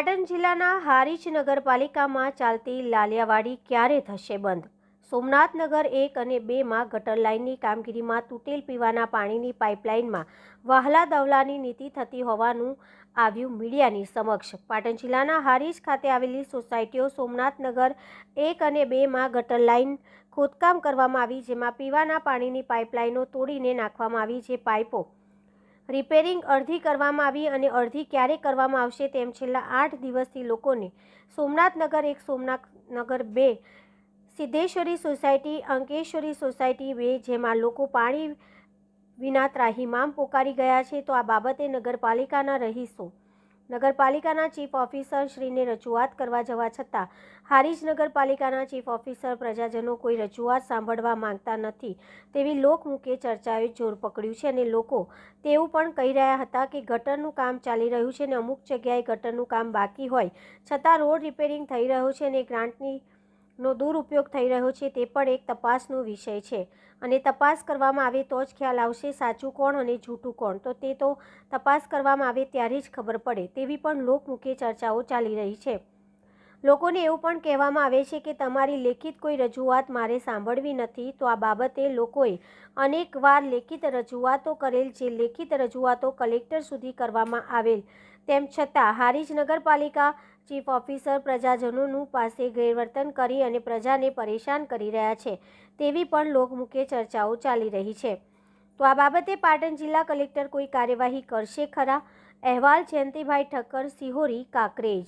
પાટણ જિલ્લાના હારીજ નગરપાલિકામાં ચાલતી લાલિયાવાડી ક્યારે થશે બંધ? સોમનાથ નગર એક અને બેમાં ગટર લાઇનની કામગીરીમાં તૂટેલ પીવાના પાણીની પાઇપલાઇનમાં વહાલા દવલાની નીતિ થતી હોવાનું આવ્યું મીડિયાની સમક્ષ. પાટણ જિલ્લાના હારીજ ખાતે આવેલી સોસાયટીઓ સોમનાથ નગર એક અને બેમાં ગટર લાઇન ખોદકામ કરવામાં આવી, જેમાં પીવાના પાણીની પાઇપલાઇનો તોડીને નાખવામાં આવી, જે પાઇપો રિપેરિંગ અડધી કરવામાં આવી અને અડધી ક્યારે કરવામાં આવશે તેમ છેલ્લા આઠ દિવસથી લોકોને સોમનાથ નગર એક સોમનાથ નગર બે, સિદ્ધેશ્વરી સોસાયટી અંકેશ્વરી સોસાયટી બે જેમાં લોકો પાણી વિના ત્રાહિમામ પોકારી ગયા છે. તો આ બાબતે નગરપાલિકાના રહીશો નગરપાલિકાના ચીફ ઓફિસર શ્રીને રજૂઆત કરવા જવા છતાં હારીજ નગરપાલિકાના ચીફ ઓફિસર પ્રજાજનો કોઈ રજૂઆત સાંભળવા માંગતા નથી તેવી લોકમુખે ચર્ચાએ જોર પકડ્યું છે અને લોકો તેવું પણ કહી રહ્યા હતા કે ગટરનું કામ ચાલી રહ્યું છે અને અમુક જગ્યાએ ગટરનું કામ બાકી હોય છતાં રોડ રિપેરિંગ થઈ રહ્યો છે અને ગ્રાન્ટની નો દુરુપયોગ થઈ રહ્યો છે તે પણ એક તપાસનો વિષય છે. અને તપાસ કરવામાં આવે તો જ ખ્યાલ આવશે સાચું કોણ અને જૂઠું કોણ. તો તે તો તપાસ કરવામાં આવે ત્યારે જ ખબર પડે તેવી પણ લોકમુખે ચર્ચાઓ ચાલી રહી છે. લોકોને એવું પણ કહેવામાં આવે છે કે તમારી લેખિત કોઈ રજૂઆત મારે સાંભળવી નથી તો આ બાબતે લોકોએ અનેકવાર લેખિત રજૂઆતો કરેલ જે લેખિત રજૂઆતો કલેક્ટર સુધી કરવામાં આવેલ. તેમ છતાં હારીજ નગરપાલિકા ચીફ ઓફિસર પ્રજાજનોનું પાસે ગેરવર્તન કરી અને પ્રજાને પરેશાન કરી રહ્યા છે, તેવી પણ લોકમુખે ચર્ચાઓ ચાલી રહી છે. તો આ બાબતે પાટણ જિલ્લા કલેક્ટર કોઈ કાર્યવાહી કરશે ખરા? અહેવાલ જયંતિભાઈ ઠક્કર, સિહોરી, કાકરેજ.